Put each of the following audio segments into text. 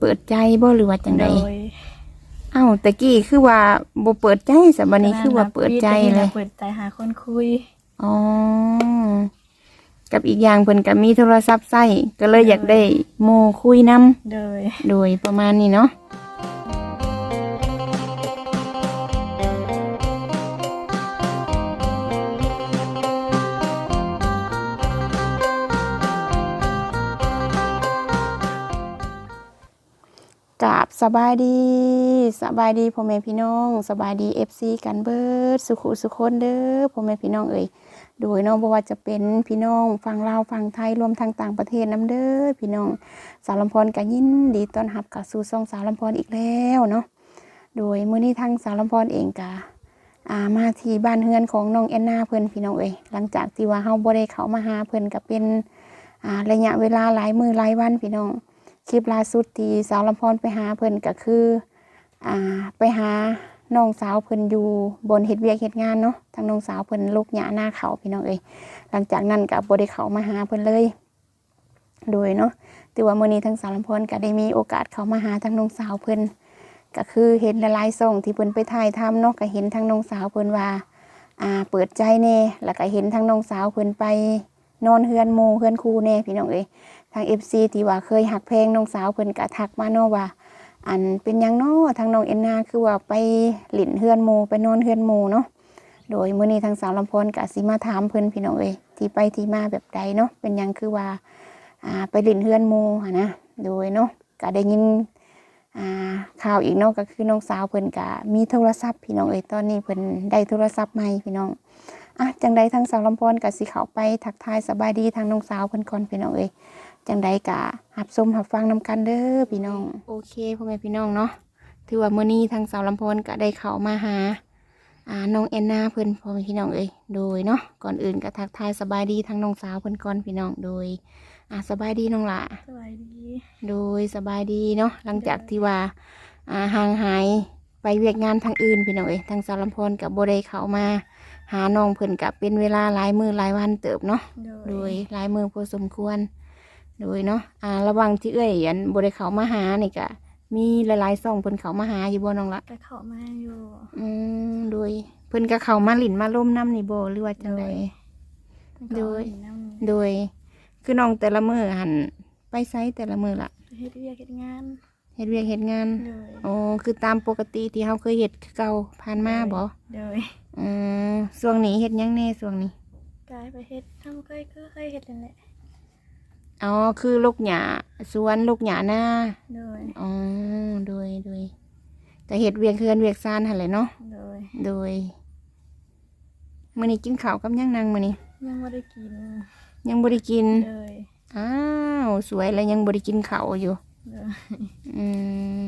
เปิดใจบ่หรือว่าจังไดโดยเอ้าตะกี้คือว่าบ่เปิดใจซะบัดนี้คือว่าเปิดใจเลย เปิดใจหาคนคุย อ๋อ กับอีกอย่างเพิ่นก็มีโทรศัพท์ใช้ก็เลยอยากได้โมคุยนํโดย โดยประมาณนี้เนาะ สบายดีสบายดีพ่อแม่พี่น้องสบายดีเอฟซีกันเบิดสุขุสุคนเด้อพ่อแม่พี่น้องเอ่ยโดยน้องบ่ว่าจะเป็นพี่น้องฝั่งลาวฝั่งไทยรวมทั้งต่างประเทศน้ำเด้อพี่น้องสาวลำพรก็ยินดีต้อนรับกับสู่ช่องสาวลำพรอีกแล้วเนาะโดยมื้อนี้ทางสาวลำพรเองก็อ่ามาที่บ้านเฮือนของน้องแอนนาเพิ่อนพี่น้องเอ้ยหลังจากที่ว่าเฮาบ่ได้เข้ามาหาเพิ่อนก็เป็นอ่าระยะเวลาหลายมือหลายวันพี่น้อง คลิปล่าสุดที่สาวลำพรไปหาเพิ่นก็คืออ่าไปหาน้องสาวเพิ่นอยู่บนเฮ็ดเวียกเฮ็ดงานเนาะทางน้องสาวเพิ่นลูกหญ้าหน้าเขาพี่น้องเอ้ยหลังจากนั้นก็บ่ได้เข้ามาหาเพิ่นเลย โดยเนาะแต่ว่ามื้อนี้ทั้งสาวลำพรก็ได้มีโอกาสเข้ามาหาทางน้องสาวเพิ่นก็คือเห็นหลายๆส่งที่เพิ่นไปถ่ายทำเนาะก็เห็นทางน้องสาวเพิ่นว่าอ่าเปิดใจแน่แล้วก็เห็นทางน้องสาวเพิ่นไปนอนเฮือนหมู่เฮือนครูแน่พี่น้องเอ้ยาง FC ที่ว่าเคยหักแพงน้องสาวเพิ่นก็ทักมาเนาะว่า อันเป็นยังเนาะทางน้องเอ็นนาคือว่าไปหลินเฮือนหมู่ไปนอนเฮือนหมู่เนาะโดยมื้อนี้ทางสาวลำพรก็สิมาถามเพิ่นพี่น้องเอ้ยที่ไปที่มาแบบใดเนาะเป็นยังคือว่าอ่าไปเลินเฮือนหมูหั้นะโดยเนาะก็ได้ยินอ่าข่าวอีกเนาะก็คือน้องสาวเพิ่นก็มีโทรศัพท์พี่น้องเอ้ยตอนนี้เพิ่นได้โทรศัพท์ใหม่พี่น้องอะจังใดทางสาวลำพรก็สิเข้าไปทักทายสบายดีทางน้องสาวเพิ่นก่อนพี่น้องเอ้ย จังใดก็หับชมหับฟังนำกันเด้อพี่น้อง โอเคพ่อแม่พี่น้องเนาะถือว่ามื้อนี้ทางสาวลำพรก็ได้เข้ามาหาอ่าน้องแอนนาเพิ่นพ่อแม่พี่น้องเอ้ยโดยเนาะก่อนอื่นก็ทักทายสบายดีทางน้องสาวเพิ่นก่อนพี่น้องโดยอะสบายดีน้องหละสวัสดี โดยสบายดีเนาะหลังจากที่ว่าอ่าห่างหายไปเวียกงานทางอื่นพี่น้องเอ้ยทางสารมพรกับโบได้เข้ามาหาน้องเพิ่นกับเป็นเวลาหลายมือหลายวันเติบเนาะโดโดยยหลายมือพอสมควร โดยเนาะอ่าระหวังที่เอ้ยอันโบได้เข้ามาหานี่ก็มีหลายๆส่องเพิ่นเข้ามาหาอยู่บ่น้องละแต่เขามาอยู่อืมโดยเพิ่นก็เข้ามาหลินมาล่มน้ำนี่บ่หรือว่าจังไดโดยน้ำโดย คือน้องแต่ละมือหันไปไซแต่ละมือละเฮ็ดเวียกเฮ็ดงานเฮ็ดเวียกเฮ็ดงานโดยโอ้คือตามปกติที่เขาเคยเฮ็ดคือเก่าผ่านมาบ่โดยอืมช่วงนี้เฮ็ดหยังแน่ช่วงนี้กลายไปเฮ็ดทำเคยก็เคยเฮ็ดนั่นแหละ อ๋อคือลูกหญ้าสวนลูกหญ้าหน้าโดยอ๋อโดยโดยแต่เฮ็ดเวียกเฮือนเวียกซานหั่นแหละเนาะโดยโดยมื้อนี้กินข้าวกับหยังนางมื้อนี้ยังไม่ได้กินยังบ่ได้กินโดยอ้าวสวยแล้วยังบ่ได้กินข้าวอยู่โดยอืม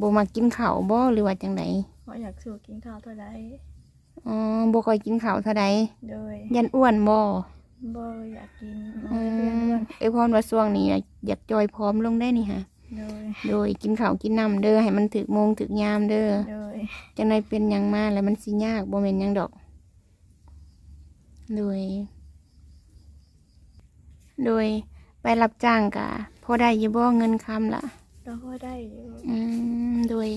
บ่มากินข้าวบ่หรือว่าจังไดเพราะอยากสู่กินข้าวเท่าใดอ๋อบ่ค่อยกินข้าวเท่าใดโดยยันอ้วนบ่ บ่อยากกินอืเพื่อนมเพื่อนเอ้ยพรว่าช่วงนี้อะอยากจอยพร้อมลงได้นี่ฮะ โดยโดยกินข้าวกินน้ำเด้อให้มันถึกโมงถึกยามเด้อโดยจังไดเป็นหยังมาแล้วมันสิยากบ่แม่นหยังดอก โดย โดยไปรับจ้างกะพอได้อยู่บ่เงินคำละเราก็ได้อยู่อืมโดย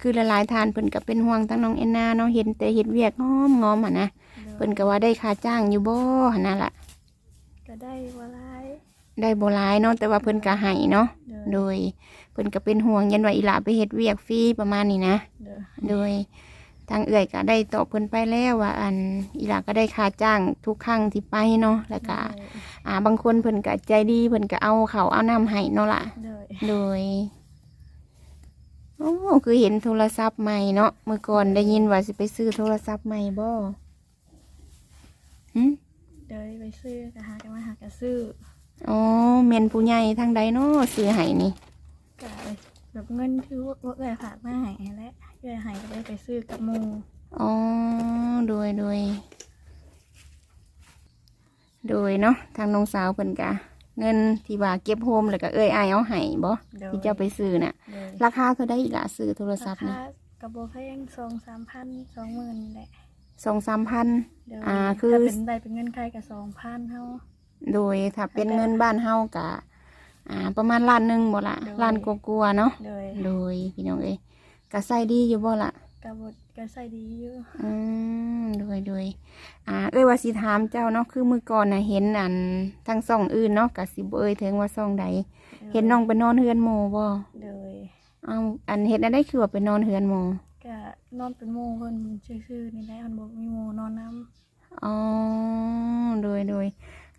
คือหลายๆทานเพิ่นก็เป็นห่วงทั้งน้องแอนนาเนาะเห็นแต่เฮ็ดเวียกงอมงอมๆหั่นนะ โดยเพิ่นก็ว่าได้ค่าจ้างอยู่บ่หั่นน่ะล่ะ ก็ได้ว่าหลายได้บ่หลายเนาะแต่ว่าเพิ่นก็ให้เนาะโดยโดยเพิ่นก็เป็นห่วงยันว่าอีหลาไปเฮ็ดเวียกฟรีประมาณนี้นะโดยโดยทางเอื่อยก็ได้ตอบเพิ่นไปแล้วว่าอันอีหลาก็ได้ค่าจ้างทุกครั้งที่ไปเนาะแล้วก็อ่าบางคนเพิ่นก็ใจดีเพิ่นก็เอาเขาวเอาน้ำให้เนาะล่ะโดยโดยโอ้คือเห็นโทรศัพท์ใหม่เนาะเมื่อก่อนได้ยินว่าสิไปซื้อโทรศัพท์ใหม่บ่หึ โดยไปซื้อก็หากันมาหากันซื้ออ๋อแม่นผู้ใหญ่ทางใดเนาะซื้อให้นี่ก็แบบเงินที่ว่าเอ่ยฝากมาให้แหละเอ่ยให้ก็ได้ไปซื้อกับหมูอ๋อโดยโดยโดยเนาะทางน้องสาวเพิ่นกะเงินที่ว่าเก็บโฮมแล้วก็เอ้ยอายเอาให้บ่โดยที่เจ้าไปซื้อน่ะโดยราคาเท่าได้อีกละซื้อโทรศัราพท์นี่คากระโบแพงสองสามพันสองหมื่นแหละ สองสามพันโดยอ่าคือ ถ้าเป็นใบเป็นเงินไทยกับสองพันเท่า โดยถ้าเป็นเงินบ้านเฮากะอ่า ประมาณล้านหนึงบ่ล่ะโดย ล้านกลัวาๆเนาะโดยโดยพี่น้องเอ้ยก็ใส่ดีอยู่บ่ล่ะกระบดก็ใส่ดีอยู่อืมโดยโดยอ่า เอ้ยว่าสิถามเจ้าเนาะคือมื้อก่อนน่ะเห็นอันทั้งซ่องอื่นเนาะก็สิบ่เอ่ยถึงว่าซ่องใดเห็นน้องไปนอนเฮือนหมู่บ่โดย เอ้าอันเฮ็ดอันได้คือว่าไปนอนเฮือนหมู่ ก็นอนเป็นโมเพิ่นชื่อๆนี่แหละมันบอกมีโมนอนน้ำอ๋อโดยโดย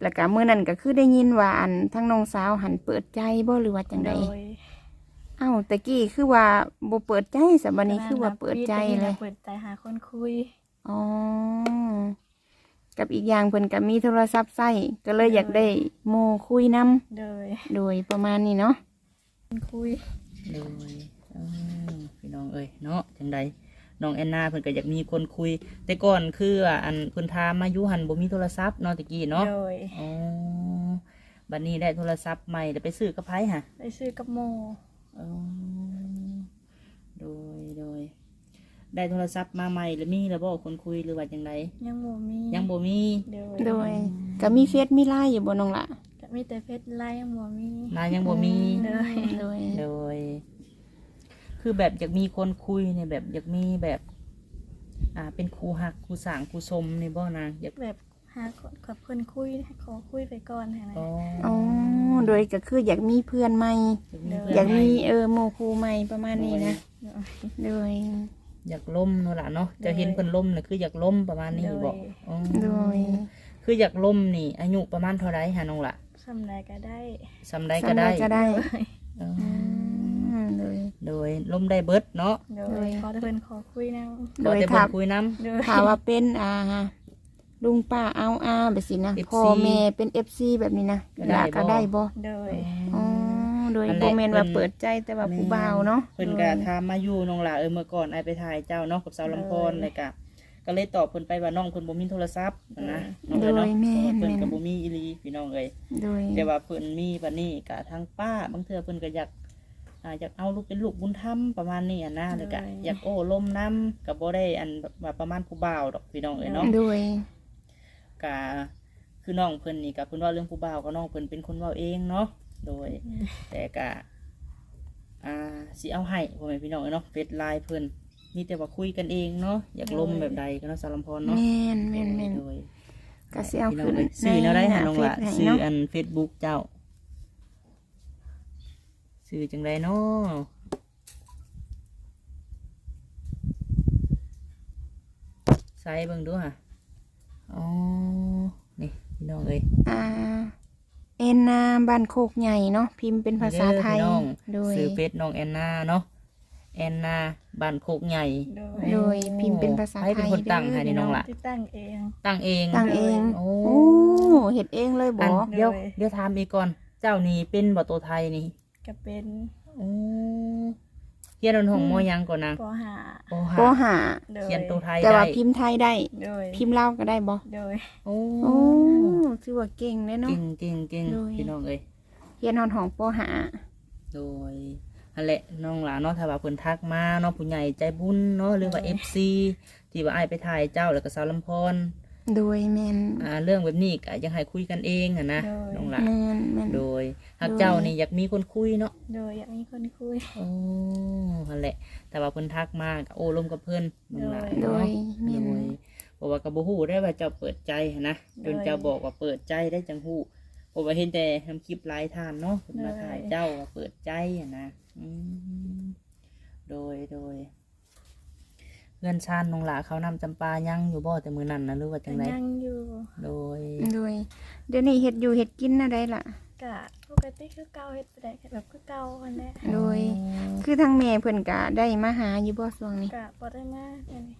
แล้วก็มื้อนั้นก็คือได้ยินว่าอันทั้งน้องสาวหันเปิดใจบ่หรือว่าจังไดโดยเอ้าตะกี้คือว่าบ่เปิดใจสบัดนี้คือว่าเปิดใจเลยเปิดใจหาคนคุยอ๋อกับอีกอย่างเพิ่นก็มีโทรศัพท์ใช้ก็เลยอยากได้โมคุยนํโดย โดยประมาณนี้เนาะคนคุยโดยอืม พี่น้องเอ้ยเนาะจังใดน้องแอนนาเพิ่นก็อยากมีคนคุย แต่ก่อนคือว่าอันเพิ่นถามมาอยู่หันบ่มีโทรศัพท์เนาะตะกี้เนาะโดยอ๋อบัดนี้ได้โทรศัพท์ใหม่แล้วไปซื้อกับไผฮะไปซื้อกับโมอ๋อโดยโดยได้โทรศัพท์มาใหม่แล้วมีแล้วบ่คนคุยหรือว่าจังไดยังโมมียังบ่มีโดยโดยก็มีเฟซมีไลน์อยู่บ่น้องละก็มีแต่เพชรไล่ยังโมมีนายยังบ่มีโดยโดยโดย คือแบบอยากมีคนคุยเนี่ยแบบอยากมีแบบ อ่า เป็นครูหักครูสร้างครูสมในบ่นางอยากแบบหาคนกับเพื่อนคุยขอคุยไปก่อนนะอ๋ออ๋อโดยก็คืออยากมีเพื่อนใหม่ อยากมีเออโมครูใหม่ประมาณนี้นะโดยอยากล้มเนาะล่ะเนาะจะเห็นเพิ่นล้มน่ะคืออยากล้มประมาณนี้อยู่บ่อ๋อโดยคืออยากล้มนี่ อายุประมาณเท่าไรฮะน้องล่ะสำนักก็ได้สำได้ก็ได้สำหรับก็ได้อ๋ออืมโด ย โดยล้มได้เบิดเนาะโดโดยยขอแต่เพื่อนขอคุยนะโดบ่ยแต่ถ้าเพิ่นคุยน้ โดยถ้าว่าเป็นอ่าลุงป้าเอาอาแบบสินะ FC พ่อแม่เป็นเอฟซีแบบนี้นะก็ได้อยากก็บ่ได้บ่โดย อ๋อโดยนั่นแหโบละเมนเพิ่ว่านเปิดใจแต่ว่าผู้บ่าวเนาะ เพิ่นก็ถามมาอยู่น้องล่ะเออเมื่อก่อนไอายไปถ่ายเจ้าเนาะกับสาวลำพรเลยก็ก็เลยตอบเพิ่นไปว่าน้องเพิ่นบ่มีโทรศัพท์นะน้องโดเอ้ยยเนาะแม่น เพิ่นแม่นก็บ่มีอีหลีพี่น้องเอ้ยโดย แต่ว่าเพิ่นมีบัดนี้ก็ทางป้าบางเทื่อเพิ่นก็อยาก อ่าอยากเอาลูกเป็นลูกบุญธรรมประมาณนี้อะนะแล้วก็อยากโอ้ล้มน้ำก็บ่ได้อันว่าประมาณผู้บ่าวดอกพี่น้องเอ้ยเนาะโดยก็คือน้องเพิ่นนี่ก็เพิ่นว่าเรื่องผู้บ่าวก็น้องเพิ่นเป็นคนเว้าเองเนาะโดย แต่ก็อ่าสิเอาให้พ่อแม่พี่น้องเอ้ยเนาะเฟซไลน์เพิ่นมีแต่ว่าคุยกันเอง เนาะอยากล้มแบบใดก็เนาะสารมพรเนาะแม่นแม่นแม่นโดยก็สิเอาพี่น้ขึ้งนอ้ยซื้อแนวได้ในหาน้องละเฟซให้ซื้อเนาะอันเฟซบุ๊กเจ้า ซื้อจังไดเนาะใส่เบิ่งดูค่ะอ๋อ นี่พี่น้องเอ้ยอ่าเอ็นนาบ้านโคกใหญ่เนาะพิมพ์เป็นภาษาไทยเด้อพี่น้องโดยซื้อเฟซน้องแอนนาเนาะแอนนาบ้านโคกใหญ่ โดยโดยพิมพ์เป็นภาษาไทยใครเป็นคนตั้งให้นี่น้องละที่ตั้งเอง ตั้งเองตั้งเองโอ้โอ้เห็ดเองเลยบอัอนเดี๋ยวโดยเดี๋ยวถามอีกก่อน เจ้านี่เป็นบ่ตัวไทยนี่ ก็เป็นโอ้เขียนนหงมอยังก่อนนะปหาโอ้ปอหาหาโดยเขียนตัวไทยแต่ได้ว่าพิมพ์ไทยได้ โดยพิมพ์เล่าวก็ได้บอโดยโอ้โอ้ถือว่าเก่งเลยเนาะ เก่งเก่งเก่งโดย พี่น้องเอ้ยเรียนหอนของปอหาโดยนั่นแหละน้องหลานเนาะถ้าว่าเพิ่นทักมาเนาะผู้ใหญ่ใจบุญเนาะหรือว่า FC ที่ว่าอ้ายไปถ่ายเจ้าแล้วก็สาวลำพร โดยแมนอ่าเรื่องแบบนี้ก็ยังให้คุยกันเองอะนะน้องหลานแมนแมนโดยหากโดยเจ้านี่อยากมีคนคุยเนาะโดยอยากมีคนคุย โอ้นั่นแหละ แต่ว่าเพิ่นทักมาก็โอ้ลมกับเพิ่นน้องหลานโดเนาะยแมโดนยบอกว่ากับบูฮู้ได้ว่าเจ้าเปิดใจหั้นนะจนเจ้าบอกว่าเปิดใจได้จังฮู้ผมว่าเห็นแต่ทำคลิปไลฟ์ทานเนาะเพิ่นมาถ่ายเจ้าว่าเปิดใจหั้นนะอืมโดยโดย เพื่อนชานนงหลาเขานำจำปายังอยู่บ่แต่มือนั่นนะหรือว่าจัก็งไรยังอยู่โดย โดยเดี๋ยวนี้เห็ดอยู่เห็ดกินอะไรล่ะ กะปกติคือเก่าเฮ็ดไปได้แค่แบบคือเก่าอันแหละโดย คือทางแม่เพิ่นกะได้มาหาอยู่บ่ช่วงนี้กะบ่ได้มาแค่นี้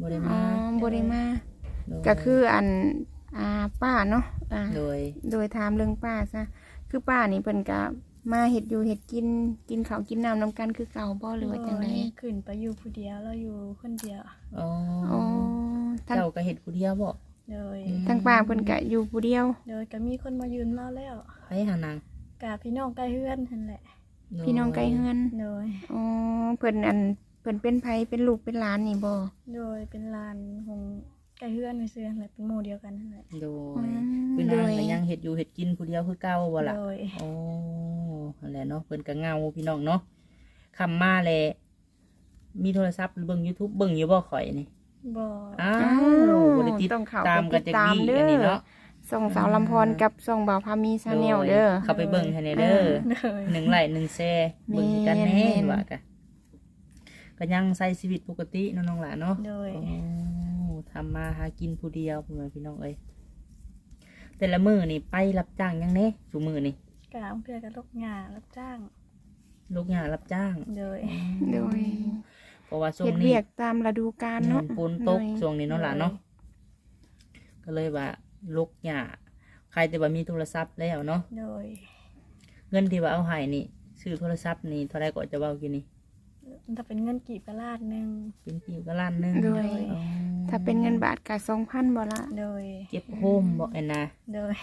บ่ได้อ๋อมาบ่ได้มา โดยก็คืออันอ่าป้าเนาะอ่าโดย โดยถามเรื่องป้าซะคือป้านี่เพิ่นก็ มาเฮ็ดอยู่เฮ็ดกินกินข้าวกินน้ำนำกันคือเก่าบ่หรือว่าจังไดบ่ขึ้นไปอยู่ผู้เดียวเราอยู่คนเดียวอ๋ออ๋อทางเจ้าก็เห็ดผู้เดียวบ่โดยอืมทางป้าเพิ่นก็อยู่ผู้เดียวโดยก็มีคนมายืนมาแล้วไผหานางกะพี่น้องใกล้เฮือนนั่นแหละ พี่น้องไกลเฮือนโดยอ๋อเพิ่นอันเพิ่นเป็นไผเป็นลูกเป็นหลานนี่บ่โดยเป็นลานของใกล้เฮือนซื่อๆนั่นแหละเป็นหมู่เดียวกันนั่นแหละโดอืยมคือนางโดยก็ยังเห็ดอยู่เห็ดกินผู้เดียวคือเก่าบ่ล่ะโดยโอ้ นั่นแหละเนาะเพิ่นก็เหงาพี่น้องเนาะคำมาแลมีโทรศัพท์เบิ่ง YouTube เบิ่งอยู่บ่ข่อยนี่บ่อ้าอ้าวบ่ได้ติดต้องเข้าตามไปกันติดจักตามดีเด้อันนี้อเนาะส่งสาวลำพรกับส่งบ่าวพามีชาแนลเด้อเข้าไปเบิ่งให้แน่เด้อเลยหนึ่งไลค์หนึ่งแชร์เบิ่งกันแน่แม่นว่ากันก็ยังใช้ชีวิตปกติเนาะน้องหลานเนาะโดยโอ้ทำมาหากินผู้เดียวพ่อแม่พี่น้องเอ้ยแต่ละมือนี่ไปรับจ้างยังเน่สูมือนี่ กะเพื่อกับลูกงานรับจ้าง ลูกงานรับจ้างโดย โดยเพราะว่าช่วเฮ็งดนี้เวียกตามฤดูกาลเงิเนาะนปูนตกโดย ช่วงนี้เนาะหลานเนาะก็เลยว่าลูกหยาใครแต่ว่ามีโทรศัพท์แล้วเนาะโดยเงินที่ว่าเอาให้นี่ซื้อโทรศัพท์นี่เท่าไรก็จะเว้ากินนี่ถ้าเป็นเงินกีบกระลาดหนึ่งเป็นกี่ก็ล้านหนึงโดย อ๋อถ้าเป็นเงินบาทก็2,000บ่ละโดย เก็บโฮมบอกแอนนาโดย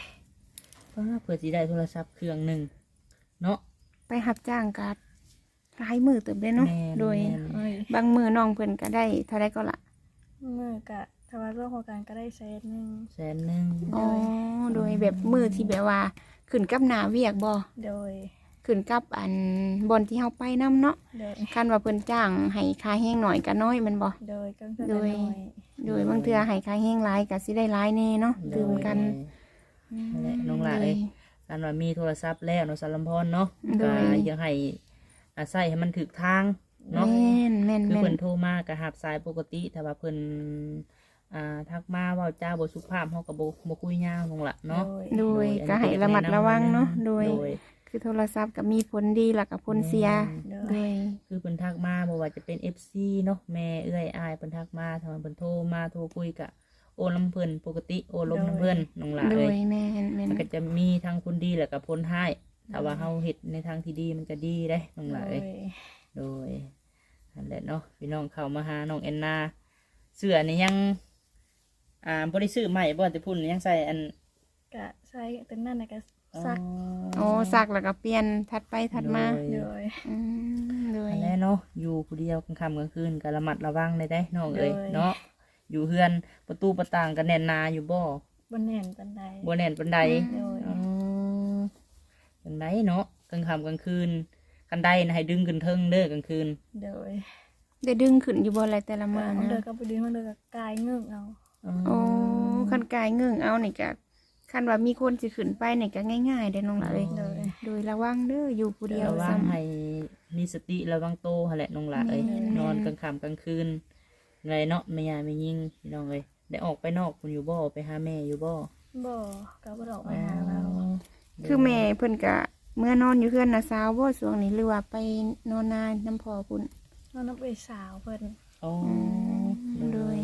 ป้าเพื่อสิได้โทรศัพท์เครื่องหนึ่งเนาะ ไปรับจ้างก็หลายมื้อเติบได้เนาะแม่นโดย แม่นโอ้ยบางมื้อน้องเพิ่นก็ได้เท่าไรก็ละมือกะถ้าว่าร่วมโครงการก็ได้เซตหนึ่ง แสนหนึ่งอ๋อโดยแบบมื้อที่แบบว่าขึ้นกับหน้าเวียกบ่โดย ขึ้นกับอันบอนที่เฮาไปนํเนาะโดย คันว่าเพิ่นจ้างให้ค่าแห้งหน่อยก็น้อยแมันบ่ โดยก็เพื่อโดกันยหน่อยโดยบางเทื่อให้ค่าแห้งหลายก็สิได้หลายแน่เนาะตื่มกัน นั่นแหละน้องหลาโดเอ้ยยการว่ามีโทรศัพท์แล้วเนาะสารลำพรเนาะโดก็ย อยากให้อาศัยให้มันถึกทางเนาะ แม่นแม่นคือแม่เพิ่นนโทรมาก็หับสายปกติ แต่ว่าเพิ่นอ่าทักมาเว้าจ้าบ่สุภาพเฮาก็บ่บ่คุยยาวลงละเนาะโดยอันนี้ก็ให้ระมัดระวังเนาะโดยโดยคือโทรศัพท์ก็มีผลดีแล้วก็ผลเสียโดโดยยคือเพิ่นทักมาบ่ว่าจะเป็น FC เนาะแม่เอื้อยอายเพิ่นทักมาถ้าว่าเพิ่นโทรมาโทรคุยก็ โอนลำเพิ่นปกติโอนลมน้ำเพิ่นน้องหลาโดเอ้ยยแม่นแม่นมันก็จะมีทางคุณดีแล้วก็ผลให้ถ้าว่าเฮาเฮ็ดในทางที่ดีมันก็ดีได้น้องหโดลายยโดยนั่นแหละเนาะพี่น้องเข้ามาหาน้องแอนนา เสื้อนี่ยัง อ่าบ่ได้ซื้อใหม่บ่แต่พุ่นยังใส่อันกะใช้ตั้งนั่นนะกะซักโอ้ซักแล้วก็เปลี่ยนถัดไปถัดมาโดยอืมโดยอันนี้เนาะอยู่ผู้เดียวกลางค่ำกลางคืนก็ระมัดระวังได้ได้น้องเอ้ยโดยเนาะ อยู่เฮือนประตูประต่างก็แน่นหนาอยู่บ่บนแน่นปันไดบ่แน่นปานใดโดย อ๋อจังไดเนาะกลางค่ำกลางคืนกันไดนะให้ดึงขึ้นเทิงเด้อกลางคืน โดยได้ดึงขึ้นอยู่บ่อะไรแต่ละกะมื้อเดินนะก็ไปดึงมันเดินกับกายเงือกเอาโอ้คันกายเงื่งเอานี่ก็คันว่ามีคนสิขึ้นไปนี่ก็ง่ายๆเด้น้องละเอ้ยโดย โดยระวังเด้ออยู่ผู้เดียวระวัซ้งให้มีสติระวังโตหั่นแหละน้องหละเอ้ยแม่น นอนกลางค่ำกลางคืน ไงเนาะไม่ยาไม่ยิงพี่น้องเอ้ยได้ออกไปนอกคุณอยู่บ่ไปหาแม่อยู่บ่บ่ก็บ่ดอกไปหาเราำคือแม่เพิ่นก็เมื่อนอนอยู่เพื่อนน่ะสาวบ่ช่วงนี้หรือว่าไปนอนนาน้ำพ่อพุ่นนอนนับไปสาวเพิ่นอ๋อมโดย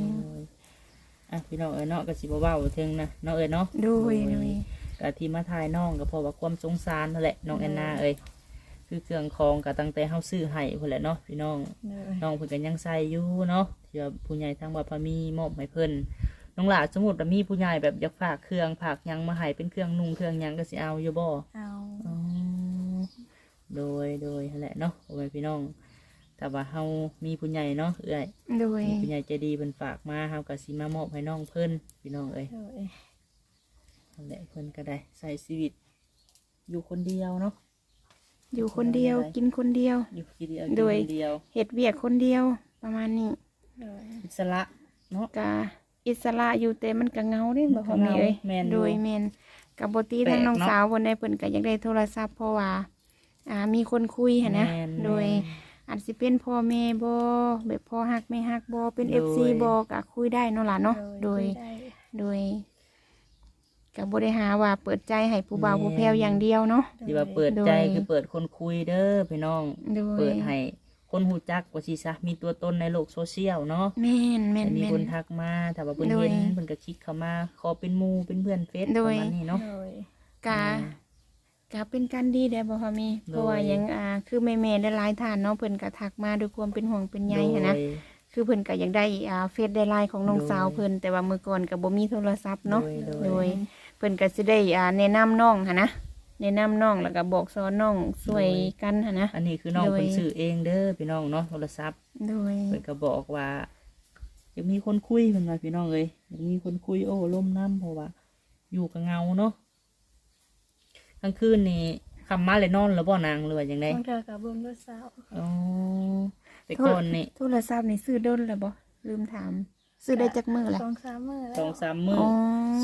อะพี่น้องเอ้ยเนาะก็สิบ่เว้าถึงนะน้องเอ้ยเนาะโดยโดยก็ที่มาถ่ายน้องก็เพราะว่าความสงสารนั่นแหละน้องแอนนาเอ้ย คือเครื่องของก็ตั้งแต่เฮาซื้อให้พุ่นแหละเนาะพี่น้องโดยน้องเพิ่นก็ยังใส่อยู่เนาะที่ว่าผู้ใหญ่ทางวัดพระมีมอบให้เพิ่นน้องหลาสมมุติว่ามีผู้ใหญ่แบบอยากฝากเครื่องฝากหยังมาให้เป็นเครื่องนุ่งเครื่องหยังก็สิเอาอยู่บ่เอาอ๋อโดยโดยนั่นแหละเนาะโอ้ยพี่น้องแต่ว่าเฮามีผู้ใหญ่เนาะเอ้อยโดยมีผู้ใหญ่ใจดีเพิ่นฝากมาเฮาก็สิมามอบให้น้องเพิ่นพี่น้องเอ้ยโดยนั่นแหละเพิ่นก็ได้ใส่ชีวิต อยู่คนเดียวเนาะ อยู่คนเดียวกินคนเดียว อยู่คนเดียวโดยกินคนเดียวเฮ็ดเวียกคนเดียวประมาณนี้โดยอิสระเนาะก็อิสระอยู่แต่มันก็เหงาเด้บ่พอมีเหงาเอ้ยแม่นอยู่โดยแม่นกับบ่ตีแปลกทางน้องเนาะสาวบนได้เพิ่นก็อยากได้โทรศัพท์เพราะว่า อ่ามีคนคุยหั่นนะแม่นโดยอาจสิเป็นพ่อแม่บ่แบบพ่อฮักแม่ฮักบ่เป็นโดย FC บ่ก็คุยได้เนาะล่ะเนาะโดยได้โดย ก็บ่ได้หาว่าเปิดใจให้ผู้บ่าวผู้แพ้วอย่างเดียวเนาะ ที่ว่าเปิดโดยใจคือเปิดคนคุยเด้อพี่น้อง โดย เปิดให้คนหูจักว่าสิซะมีตัวตนในโลกโซเชียลเนาะแม่นแม่นแต่มีแม่คนน ทักมาแต่ว่าเพิ่นโดยเห็นเพิ่นก็คลิกเข้ามาขอเป็นหมู่เป็นเพื่อนเฟซโดปยระมาณนี้เนาะ โดยกะกะเป็นการดีเด้อบ่พอมี เพราะว่าหยังอ่าคือแม่ๆได้หลายท่านเนาะเพิ่นก็ทักมาด้วยความเป็นห่วงเป็นใยหันนะ โดย คือเพิ่นก็อยากได้อ่าเฟซได้ไลน์ของน้องโดย สาวเพิ่นแต่ว่ามื้อก่อนก็บ่มีโทรศัพท์เนาะ โดยโดยโดย เพิ่นก็สิได้อ่าแนะนำน้องหันนะแนะนำน้องแล้วก็บอกสอนน้องช่วยกันหันนะ อันนี้คือน้องโดยเพิ่นซื้อเองเด้อพี่น้องเนาะโทรศัพท์โดย เพิ่นก็บอกว่าอยากมีคนคุยเพิ่นว่าพี่น้องเอ้ยอยากมีคนคุยโอ้ล่มน้ำเพราะว่า อยู่กับเงาเนาะกลางคืนนี่คคำมาเลยนอนแล้วบ่นางหรือว่าจังไดบางเทื่อกับเบิ่งด้วยสาวอ๋อแต่ก่อนนี่โทรศัพท์นี่ซื้อดนแล้วบ่ลืมถาม ซื้อได้จักมื้อละสองสามมื้อแล้วสองสามมื้ออ๋อ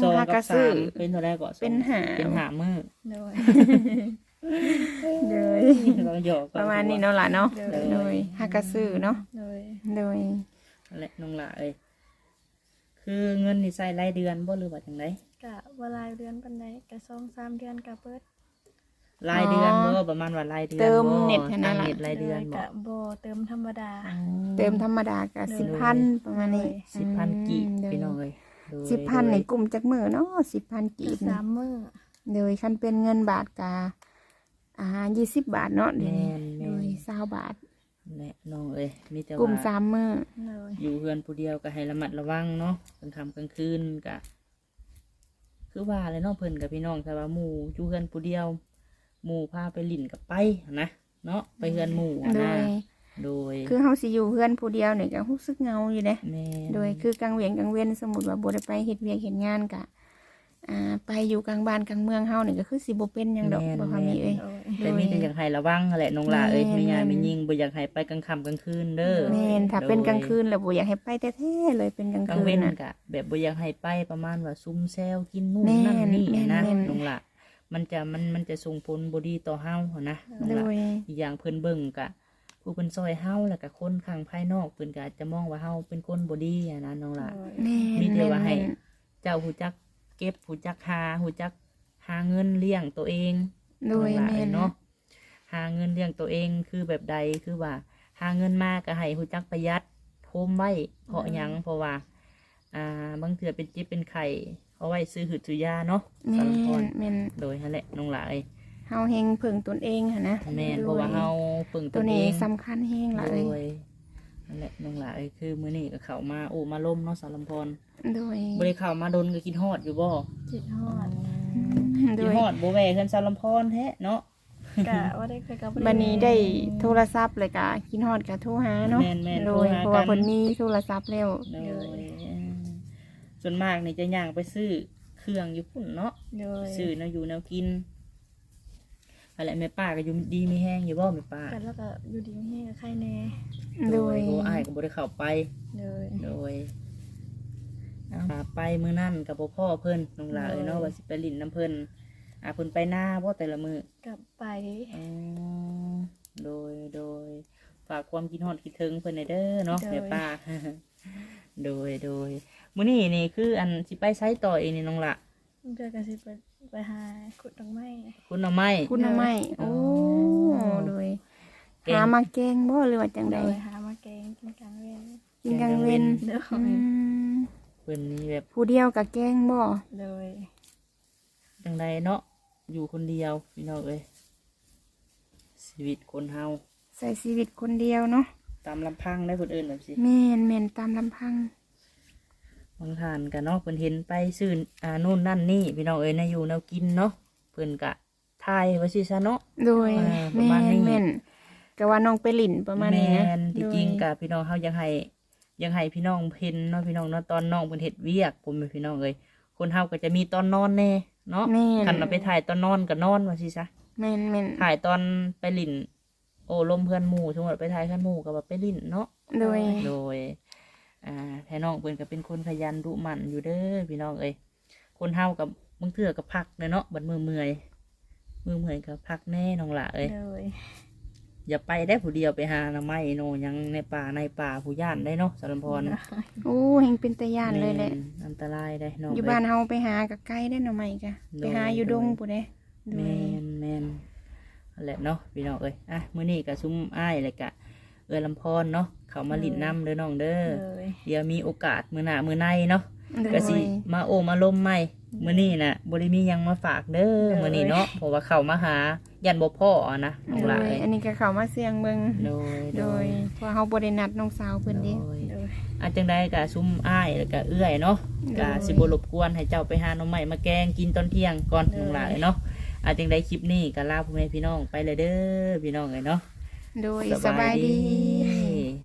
สองหากับซื้สาอ มเป็นเท่าไรก่อนเป็นหา เป็นหามื้อโดย โดยเราหยอกกัประมาณนี้เนาะล่ะเนาะโดยโดยหากระซื้อเนาะโดยโดยนั่นแหละน้องหละเอ้ยคือเงินนี่ใส่รายเดือนบ่หรือว่าจังไดกะเวลายเดือนปันใดกะสองสามเดือนกะเปิด รายเดือนบ่ประมาณว่ารายเดือนเติมบ่เน็ตให้ตั้นั่งนล่ะเน็ตรายเดือนโบ่กะบ่เติมธรรมดาเติมธรรมดาก็โดยสิบพันประมาณนี้สิบพันกีบอืมโดยพี่น้องเอ้ยโดยสิบพันโดยในกลุ่มจักมือเนาะสิบพันกีกะบนี่สามมื้อโดยคันเป็นเงินบาทกาอ่ายี่สิบบาทเนาะเดี๋ยวนี้แม่นแม่นโดยเศร้าบาทแหละน้องเอ้ยมีแต่กลุ่มว่าสามมือโดยอยู่เฮือนผู้เดียวก็ให้ระมัดระวังเนาะกลางค่ำกลางคืนก็คือว่าเลยเนาะเพิ่นกับพี่น้องแต่ว่าหมู่อยู่เฮือนผู้เดียว หมู่พาไปหลินกับไปนะเนาะไปเฮือนหมู่อะโดนะย โดยคือเฮาสิอยู่เพื่อนผู้เดียวเนี่ยก็รู้สึกเหงาอยู่เด้ แม่นโดยคือกลางเวียนกลางเวียนสมมุติว่าบ่ได้ไปเฮ็ดเวียกเฮ็ดงานกะอ่าไปอยู่กลางบ้านกลางเมืองเฮานี่ก็คือสิบ่เป็นหยังดอกบ่พอมีเอ้ยโดยแต่มีแต่อยากให้ระวังนั่นแหละน้องหล่าเอ้ยแม่น ไม่ยายแม่นไม่ยิ่งบ่อยากให้ไปกลางค่ำกลางคืนเด้อแม่นถ้าเป็นกลางคืโดนแล้วบ่อยากให้ไปแท้ๆเลยเป็นกลางยกลางคืนเว้นน่ะ กะแบบบ่อยากให้ไปประมาณว่าซุ่มแซวกินนู่นแม่นนั่นนี่แม่นนะแม่นน้องหล่า มันจะมันมันจะส่งผลบ่ดีต่อเฮาหั้นนะน้องโดหล่ายอีกอย่างเพิ่นเบิ่งกะผู้เพิ่นซอยเฮาแล้วก็คนข้างภายนอกเพิ่นก็อาจจะมองว่าเฮาเป็นคนบ่ดีอะนะน้องหล่าโดยแม่นมีแต่ว่าให้ แม่นเจ้าหูจักเก็บหูจักหาหูจักหาเงินเลี้ยงตัวเองโดยน้องหลาแม่นเนาะหาเงินเลี้ยงตัวเองคือแบบใดคือว่า หาเงินมาก็ให้หูจักประหยัดโทมไว้เพราะหยังเพราะว่า อ่าบางเถื่อเป็นเจ็บเป็นไข่ เอาไว้ซื้อหืดซื้อยาเนาะแม่สารพรนแม่นโดยนั่นแหละน้องหลายเฮาเฮงเพิ่งตนเองหั่นนะแม่นเพราะว่าเฮาปึงตัตัววเอนี้งสำคัญแฮงล่ะโดเอ้ยยนั่นแหละน้องหลายคือมื้อนี้ก็เข้ามาโอ้มาล่มเนาะสารพรโดยบ่ได้เข้ามาดนก็กินฮอดอยู่บ่จิตฮอดโดกินยฮอดบ่แวะเฮือนสารพรแท้เนาะกะว่าได้เคยกับบันนี้ได้โทรศัพท์เลยกะกินฮอดกะโทรหาเนาะแม่นแม่นโดโทรยหาเพราะว่ากันเพิ่นมีโทรศัพท์แล้ว โดย ส่วนมากนี่จะย่างไปซื้อเครื่องอยู่พุ่นเนาะโดยซื้อแนวอยู่แนวกินอะไรแม่ป้าก็อยู่ดีมีแห้งอยู่บ่แม่ป้ากันแล้วก็อยู่ดีไม่ให้กับใครแน่โดยโอ้อ้ายก็บ่ได้เข้าไป โดย โดยเอาไปมื้อนั่นกับพ่อเพิ่นน้องหลาเอ้ยเนาะโดยว่าสิไปลินน้ำเพิ่นอ่าเพิ่นไปหน้าบ่แต่ละมื้อ กลับไปอ๋อโดย โดย ฝากความคิดฮอดคิดถึงเพิ่นในอยเด้อเนาะแม่ป้า โดย โดย มื้อนี้นี่คืออันสิไปไสต่อเองนี่น้องละเจอกันสิไปไปหาขุดดอกไม้คุณเอาไม้คุณเอาไม้โอ้โอ้โดยเก่งหามาแกงบ่หรือว่าจังโดใดยหามาแกงกินกลางเว้นกินกลางเว้นโดอืยมเพิ่นนี่แบบผู้เดียวกับแกงบ่โดยจังใดเนาะอยู่คนเดียวพี่น้องเอ้ยชีวิตคนเฮาใส่ชีวิตคนเดียวเนาะตามลำพังได้คนอื่นแบบสิ แม่นแม่นตามลำพัง บางทานกันเนาะเพิ่นเห็นไปซื้ออ่านู่นนั่นนี่พี่น้องเอ้ยในะอยู่แนวกินเนาะเพิ่นกะทายว่าสิซะเนาะ โดยอ่าประแม่มาณนี้ นแม่นก็ว่าน้องไปหลินประมาณนี้นะแม่นที่จริงโดยกะพี่น้องเฮายังให้ยังให้พี่น้องเห็นเนาะพี่น้องเนาะตอนน้องเพิ่นเฮ็ดเวียกผมเป็นพี่น้องเอ้ยคนเฮาก็จะมีตอนนอนแน่เนาะแม่นคันเราไปถ่ายตอนนอนก็นอนว่าสิซะแม่นแม่นถ่ายตอนไปหลินโอ้ลมเพื่อนหมู่สมมติไปถ่ายขั้นหมู่ก็แบบไปหลินเนาะโดย โดย อ่าแท้น้องเพิ่นก็เป็นคนขยันดุหมั่นอยู่เด้อพี่น้องเอ้ยคนเฮากับบางเทื่อก็พักเลยเนาะบัดมือเมื่อยมือเมื่อยก็พักแน่น้องหละเอ้ยโดยอย่าไปได้ผู้เดียวไปหาหน่อไม้โนยังในป่าในป่าผู้ย่านได้เนาะสารพรโอ้เฮงเป็นตาย่านเลยแหละแม่นอันตรายได้น้องอยู่เอ้ยบ้านเฮาไปหากับไก่ได้หน่อไม้กะโดไปยหาอยู่โดดยงปุ่นเด้โดแมยนแมนนั่นแหละเนาะพี่น้องเอ้ยอะมื้อนี้ก็ซุ้มอ้ายเลยกะ เอื้อลำพรเนาะเขามาหลินน้ำเด้อน้องเด้อโดยเดี๋ยวมีโอกาสมื้อหน้ามื้อในเนาะโดก็สิยมาโอมาลมใหม่มื้อนี้น่ะบ่ได้มีหยังมาฝากเด้อเลยมื้อนี้เนาะเพราะว่าเข้ามาหายันบ่พ่ออะนะน้องโดหลายยอันนี้ก็เข้ามาเสียงเบิ่งโดยโดยเพราะเฮาบ่ได้นัดน้องสาวเพิ่นโดเดิยโดย อาจังไดก็ซุ้มอ้ายแล้วก็เอื้อยเนาะโดยก็สิบ่รบกวนให้เจ้าไปหาหน่อไม้มาแกงกินตอนเที่ยงก่อนเลยน้องหลายเนาะอาจังไดคลิปนี้ก็ลาพ่อแม่พี่น้องไปเลยเด้อพี่น้องเอ้ยเนาะ โดยสบายดี